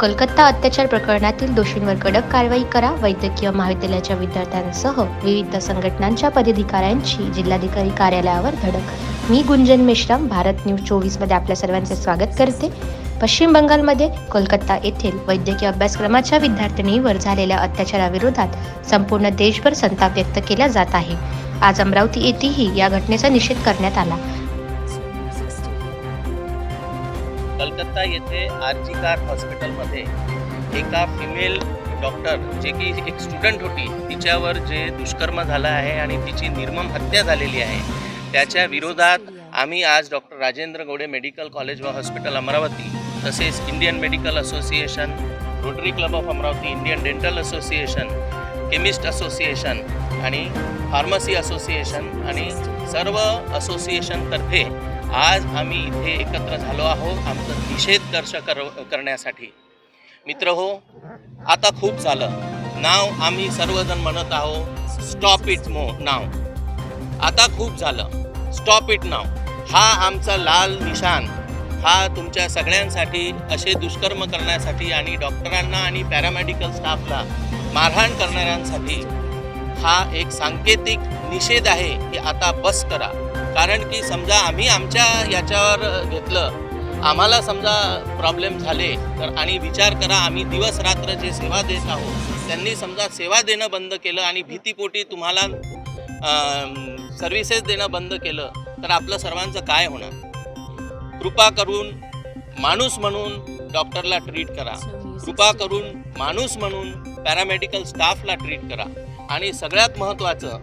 कलकत्ता अत्याचार प्रकरणातील दोषींवर कडक कारवाई करा. वैद्यकीय महाविद्यालयाच्या विद्यार्थ्यांसह विविध संघटनांच्या पदाधिकाऱ्यांची जिल्हाधिकारी कार्यालयावर धडक. मी गुंजन मेश्राम भारत न्यूज चोवीसमध्ये आपल्या सर्वांचे स्वागत करते. पश्चिम बंगालमध्ये कोलकाता येथील वैद्यकीय अभ्यासक्रमाच्या विद्यार्थिनीवर झालेल्या अत्याचाराविरोधात संपूर्ण देशभर संताप व्यक्त केला जात आहे. आज अमरावती येथेही या घटनेचा निषेध करण्यात आला. कलकत्ता येथे आरजी कार हॉस्पिटलमध्ये एका फिमेल डॉक्टर जे की एक स्टुडंट होती तिच्यावर जे दुष्कर्म झालं आहे आणि तिची निर्मम हत्या झालेली आहे त्याच्या विरोधात आम्ही आज doctor Rajendra Gode medical college व हॉस्पिटल अमरावती तसेच Indian medical association Rotary club of Amravati Indian dental association chemist association आणि फार्मसी असोसिएशन आणि सर्व असोसिएशनतर्फे आज आम्ही इथे एकत्र झालो आहोत आमचं निषेध दर्श कर करण्यासाठी. मित्र हो आता खूप झालं. नाव आम्ही सर्वजण म्हणत आहोत स्टॉप इट मो नाव. आता खूप झालं. स्टॉप इट नाव हा आमचा लाल निशान हा तुमच्या सगळ्यांसाठी असे दुष्कर्म करण्यासाठी आणि डॉक्टरांना आणि पॅरामेडिकल स्टाफला मारहाण करणाऱ्यांसाठी हा एक सांकेतिक निषेध आहे की आता बस करा. कारण की समजा आम्ही आमच्या याच्यावर घेतलं आम्हाला समजा प्रॉब्लेम झाले तर आणि विचार करा आम्ही दिवस रात्र जे सेवा देत आहोत त्यांनी समजा सेवा देणं बंद केलं आणि भीतीपोटी तुम्हाला सर्व्हिसेस देणं बंद केलं तर आपलं सर्वांचं काय होणार? कृपा करून माणूस म्हणून डॉक्टरला ट्रीट करा. कृपा करून माणूस म्हणून पॅरामेडिकल स्टाफला ट्रीट करा. आणि सगळ्यात महत्त्वाचं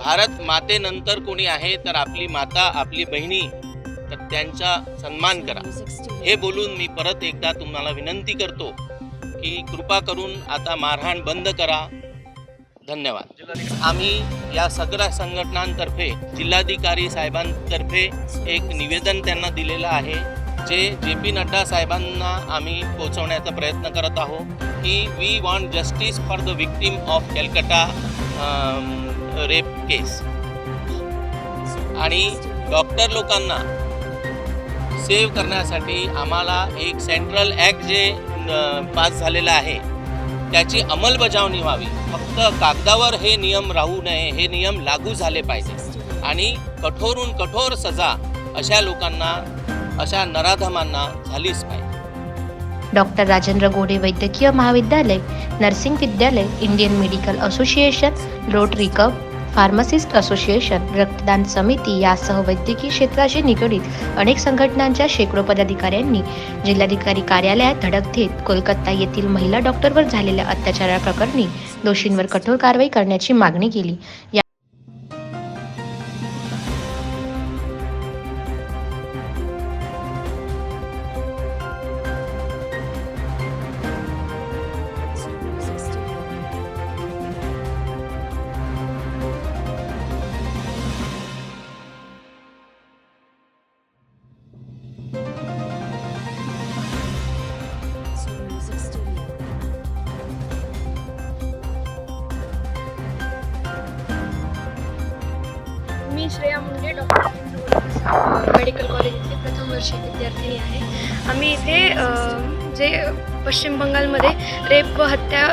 भारत मातेनंतर कोणी आहे तर आपली माता आपली बहिणी तर त्यांचा सन्मान करा. हे बोलून मी परत एकदा तुम्हाला विनंती करतो की कृपा करून आता मारहाण बंद करा. धन्यवाद. आम्ही या सगळ्या संघटनांतर्फे जिल्हाधिकारी साहेबांतर्फे एक निवेदन त्यांना दिलेलं आहे जे जे पी नड्डा साहेबांना आम्ही पोचवण्याचा प्रयत्न करत आहोत की we want justice for the victim of Calcutta rape case आणि डॉक्टर लोकांना सेव्ह करण्यासाठी आम्हाला एक सेंट्रल ॲक्ट जे पास झालेलं आहे त्याची अंमलबजावणी व्हावी. फक्त कागदावर हे नियम राहू नये हे नियम लागू झाले पाहिजे. आणि कठोरून कठोर सजा अशा लोकांना अशा नराधमांना झालीच पाहिजे. डॉक्टर राजेंद्र गोडे वैद्यकीय महाविद्यालय नर्सिंग विद्यालय Indian medical association Rotary cup pharmacist association रक्तदान समिती यासह वैद्यकीय क्षेत्राशी निगडीत अनेक संघटनांच्या शेकडो पदाधिकाऱ्यांनी जिल्हाधिकारी कार्यालयात धडक देत कोलकाता येथील महिला डॉक्टरवर झालेल्या अत्याचाराप्रकरणी दोषींवर कठोर कारवाई करण्याची मागणी केली. श्रेया मुंडे डॉक्टर मेडिकल कॉलेजची प्रथम वर्ष विद्यार्थिनी आहे. आम्ही इथे जे पश्चिम बंगालमध्ये रेप व हत्या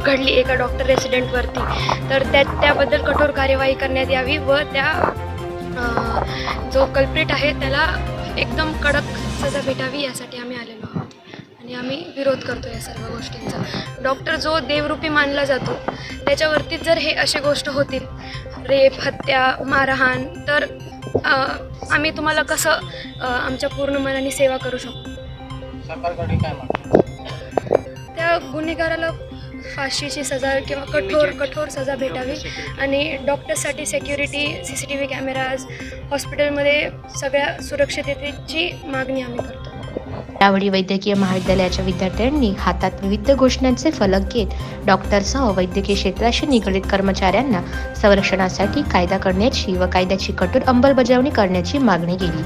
घडली एका डॉक्टर रेसिडेंटवरती तर त्या त्याबद्दल कठोर कार्यवाही करण्यात यावी व त्या जो कल्प्रिट आहे त्याला एकदम कडक सजा भेटावी यासाठी आम्ही आलेलो आहोत. आणि आम्ही विरोध करतो या सर्व गोष्टींचा. डॉक्टर जो देवरूपी मानला जातो त्याच्यावरतीच जर हे असे गोष्ट होतील रेप हत्या मारहाण तर आम्ही तुम्हाला कसं आमच्या पूर्ण मनाने सेवा करू शकतो? त्या गुन्हेगाराला फाशीची सजा किंवा कठोर कठोर सजा भेटावी आणि डॉक्टर्ससाठी security C C T V cameras हॉस्पिटलमध्ये सगळ्या सुरक्षिततेची मागणी आम्ही करतो. यावेळी वैद्यकीय महाविद्यालयाच्या विद्यार्थ्यांनी हातात विविध घोषणांचे फलक घेत डॉक्टरसह वैद्यकीय क्षेत्राशी निगडीत कर्मचाऱ्यांना संरक्षणासाठी कायदा करण्याची व कायद्याची कठोर अंमलबजावणी करण्याची मागणी केली.